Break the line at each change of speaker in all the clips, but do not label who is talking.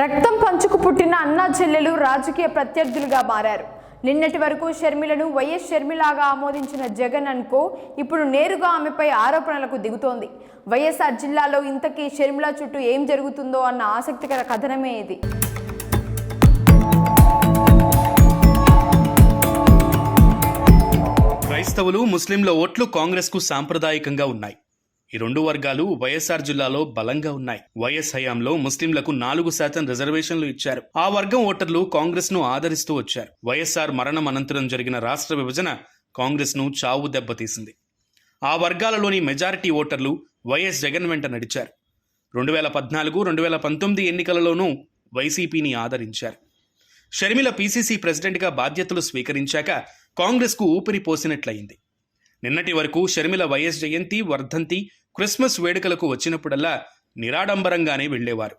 రక్తం పంచుకు పుట్టిన అన్నా చెల్లెలు రాజకీయ ప్రత్యర్థులుగా మారారు. నిన్నటి వరకు షర్మిలను వైఎస్ షర్మిలాగా ఆమోదించిన జగన్ అనుకో ఇప్పుడు నేరుగా ఆమెపై ఆరోపణలకు దిగుతోంది. వైఎస్ఆర్ జిల్లాలో ఇంతకీ షర్మిల చుట్టూ ఏం జరుగుతుందో అన్న ఆసక్తికర కథనమే ఇది.
క్రైస్తవులు ముస్లింల ఓట్లు కాంగ్రెస్కు సాంప్రదాయకంగా ఉన్నాయి. ఈ రెండు వర్గాలు వైఎస్ఆర్ జిల్లాలో బలంగా ఉన్నాయి. వైఎస్ హయాంలో ముస్లింలకు నాలుగు శాతం రిజర్వేషన్లు ఇచ్చారు. ఆ వర్గం ఓటర్లు కాంగ్రెస్ను ఆదరిస్తూ వచ్చారు. వైఎస్ఆర్ మరణం అనంతరం జరిగిన రాష్ట్ర విభజన కాంగ్రెస్ను చావు దెబ్బతీసింది. ఆ వర్గాలలోని మెజారిటీ ఓటర్లు వైఎస్ జగన్ వెంట నడిచారు. రెండు వేల పద్నాలుగు రెండు వేల పంతొమ్మిది ఎన్నికలలోనూ వైసీపీని ఆదరించారు. షర్మిల పీసీసీ ప్రెసిడెంట్గా బాధ్యతలు స్వీకరించాక కాంగ్రెస్కు ఊపిరి పోసినట్లయింది. నిన్నటి వరకు షర్మిల వైఎస్ జయంతి వర్ధంతి క్రిస్మస్ వేడుకలకు వచ్చినప్పుడల్లా నిరాడంబరంగానే వెళ్ళేవారు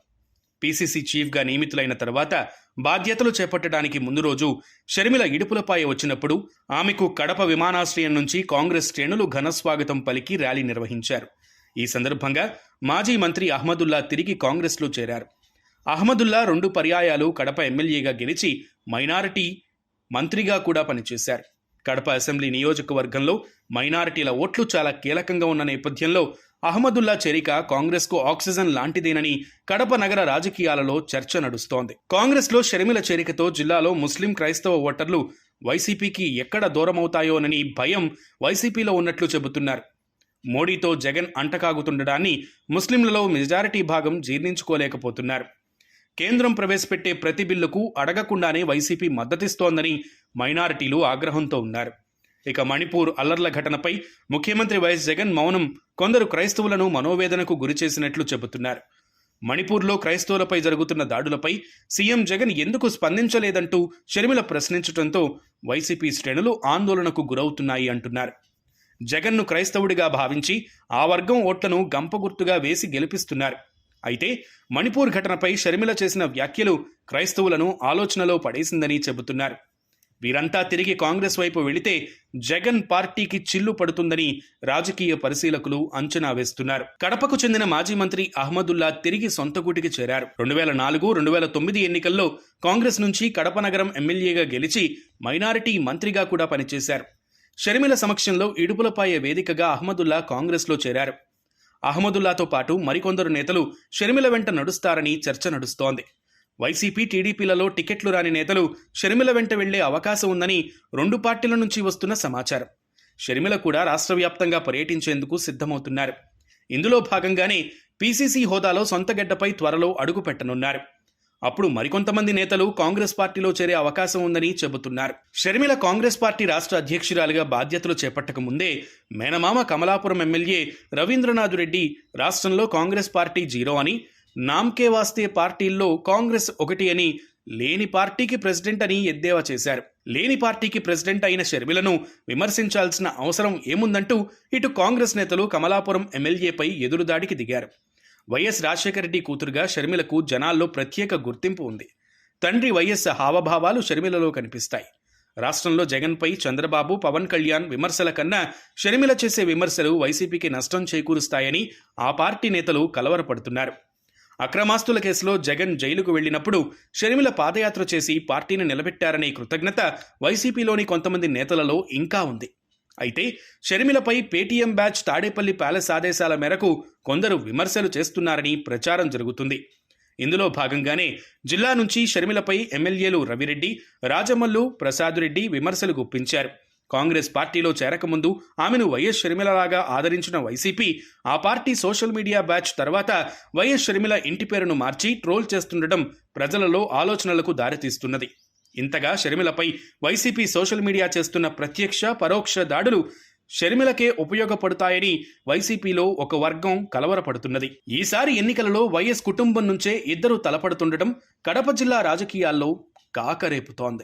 పీసీసీ చీఫ్గా నియమితులైన తర్వాత బాధ్యతలు చేపట్టడానికి ముందు రోజు షర్మిల ఇడుపులపాయ వచ్చినప్పుడు ఆమెకు కడప విమానాశ్రయం నుంచి కాంగ్రెస్ శ్రేణులు ఘనస్వాగతం పలికి ర్యాలీ నిర్వహించారు. ఈ సందర్భంగా మాజీ మంత్రి అహ్మదుల్లా తిరిగి కాంగ్రెస్లో చేరారు. అహ్మదుల్లా రెండు పర్యాయాలు కడప ఎమ్మెల్యేగా గెలిచి మైనారిటీ మంత్రిగా కూడా పనిచేశారు. కడప అసెంబ్లీ నియోజకవర్గంలో మైనారిటీల ఓట్లు చాలా కీలకంగా ఉన్న నేపథ్యంలో అహ్మదుల్లా చేరిక కాంగ్రెస్కు ఆక్సిజన్ లాంటిదేనని కడప నగర రాజకీయాలలో చర్చ నడుస్తోంది. కాంగ్రెస్లో షర్మిల చేరికతో జిల్లాలో ముస్లిం క్రైస్తవ ఓటర్లు వైసీపీకి ఎక్కడ దూరమవుతాయోనని భయం వైసీపీలో ఉన్నట్లు చెబుతున్నారు. మోడీతో జగన్ అంటకాగుతుండడాన్ని ముస్లింలలో మెజారిటీ భాగం జీర్ణించుకోలేకపోతున్నారు. కేంద్రం ప్రవేశపెట్టే ప్రతి బిల్లుకు అడగకుండానే వైసీపీ మద్దతిస్తోందని మైనారిటీలు ఆగ్రహంతో ఉన్నారు. ఇక మణిపూర్ అల్లర్ల ఘటనపై ముఖ్యమంత్రి వైఎస్ జగన్ మౌనం కొందరు క్రైస్తవులను మనోవేదనకు గురిచేసినట్లు చెబుతున్నారు. మణిపూర్లో క్రైస్తవులపై జరుగుతున్న దాడులపై సీఎం జగన్ ఎందుకు స్పందించలేదంటూ షర్మిల ప్రశ్నించడంతో వైసీపీ శ్రేణులు ఆందోళనకు గురవుతున్నాయి అంటున్నారు. జగన్ను క్రైస్తవుడిగా భావించి ఆ వర్గం ఓట్లను గంపగుర్తుగా వేసి గెలిపిస్తున్నారు. అయితే మణిపూర్ ఘటనపై షర్మిల చేసిన వ్యాఖ్యలు క్రైస్తవులను ఆలోచనలో పడేసిందని చెబుతున్నారు. వీరంతా తిరిగి కాంగ్రెస్ వైపు వెళితే జగన్ పార్టీకి చిల్లు పడుతుందని రాజకీయ పరిశీలకులు అంచనా వేస్తున్నారు. కడపకు చెందిన మాజీ మంత్రి అహ్మదుల్లా తిరిగి సొంత గూటికి చేరారు. రెండు వేల నాలుగు రెండు వేల తొమ్మిది ఎన్నికల్లో కాంగ్రెస్ నుంచి కడప నగరం ఎమ్మెల్యేగా గెలిచి మైనారిటీ మంత్రిగా కూడా పనిచేశారు. షర్మిల సమక్షంలో ఇడుపులపాయ వేదికగా అహ్మదుల్లా కాంగ్రెస్లో చేరారు. అహ్మదుల్లాతో పాటు మరికొందరు నేతలు షర్మిల వెంట నడుస్తారని చర్చ నడుస్తోంది. వైసీపీ టీడీపీలలో టికెట్లు రాని నేతలు షర్మిల వెంట వెళ్ళే అవకాశం ఉందని రెండు పార్టీల నుంచి వస్తున్న సమాచారం. షర్మిల కూడా రాష్ట్ర వ్యాప్తంగా పర్యటించేందుకు సిద్ధమవుతున్నారు. ఇందులో భాగంగానే పీసీసీ హోదాలో సొంత గడ్డపై త్వరలో అడుగు పెట్టనున్నారు అప్పుడు మరికొంతమంది నేతలు కాంగ్రెస్ పార్టీలో చేరే అవకాశం ఉందని చెబుతున్నారు. షర్మిల కాంగ్రెస్ పార్టీ రాష్ట్ర అధ్యక్షురాలిగా బాధ్యతలు చేపట్టక ముందే మేనమామ కమలాపురం ఎమ్మెల్యే రవీంద్రనాథ్ రెడ్డి రాష్ట్రంలో కాంగ్రెస్ పార్టీ జీరో అని నామ్కే వాస్తే పార్టీల్లో కాంగ్రెస్ ఒకటి అని లేని పార్టీకి ప్రెసిడెంట్ అని ఎద్దేవా చేశారు. లేని పార్టీకి ప్రెసిడెంట్ అయిన షర్మిలను విమర్శించాల్సిన అవసరం ఏముందంటూ ఇటు కాంగ్రెస్ నేతలు కమలాపురం ఎమ్మెల్యేపై ఎదురుదాడికి దిగారు. వైఎస్ రాజశేఖర రెడ్డి కూతురుగా షర్మిలకు జనాల్లో ప్రత్యేక గుర్తింపు ఉంది. తండ్రి వైఎస్ హావభావాలు షర్మిలలో కనిపిస్తాయి. రాష్ట్రంలో జగన్పై చంద్రబాబు పవన్ కళ్యాణ్ విమర్శల కన్నా షర్మిల చేసే విమర్శలు వైసీపీకి నష్టం చేకూరుస్తాయని ఆ పార్టీ నేతలు కలవరపడుతున్నారు. అక్రమాస్తుల కేసులో జగన్ జైలుకు వెళ్ళినప్పుడు షర్మిల పాదయాత్ర చేసి పార్టీని నిలబెట్టారనే కృతజ్ఞత వైసీపీలోని కొంతమంది నేతలలో ఇంకా ఉంది. అయితే షర్మిలపై పేటీఎం బ్యాచ్ తాడేపల్లి ప్యాలెస్ ఆదేశాల మేరకు కొందరు విమర్శలు చేస్తున్నారని ప్రచారం జరుగుతుంది. ఇందులో భాగంగానే జిల్లా నుంచి షర్మిలపై ఎమ్మెల్యేలు రవిరెడ్డి రాజమల్లు ప్రసాద్ రెడ్డి విమర్శలు గుప్పించారు. కాంగ్రెస్ పార్టీలో చేరకముందు ఆమెను వైఎస్ షర్మిలలాగా ఆదరించిన వైసీపీ ఆ పార్టీ సోషల్ మీడియా బ్యాచ్ తర్వాత వైఎస్ షర్మిల ఇంటి పేరును మార్చి ట్రోల్ చేస్తుండటం ప్రజలలో ఆలోచనలకు దారితీస్తున్నది. ఇంతగా షర్మిలపై వైసీపీ సోషల్ మీడియా చేస్తున్న ప్రత్యక్ష పరోక్ష దాడులు షర్మిలకే ఉపయోగపడతాయని వైసీపీలో ఒక వర్గం కలవరపడుతున్నది. ఈసారి ఎన్నికలలో వైఎస్ కుటుంబం నుంచే ఇద్దరు తలపడుతుండటం కడప జిల్లా రాజకీయాల్లో కాకరేపుతోంది.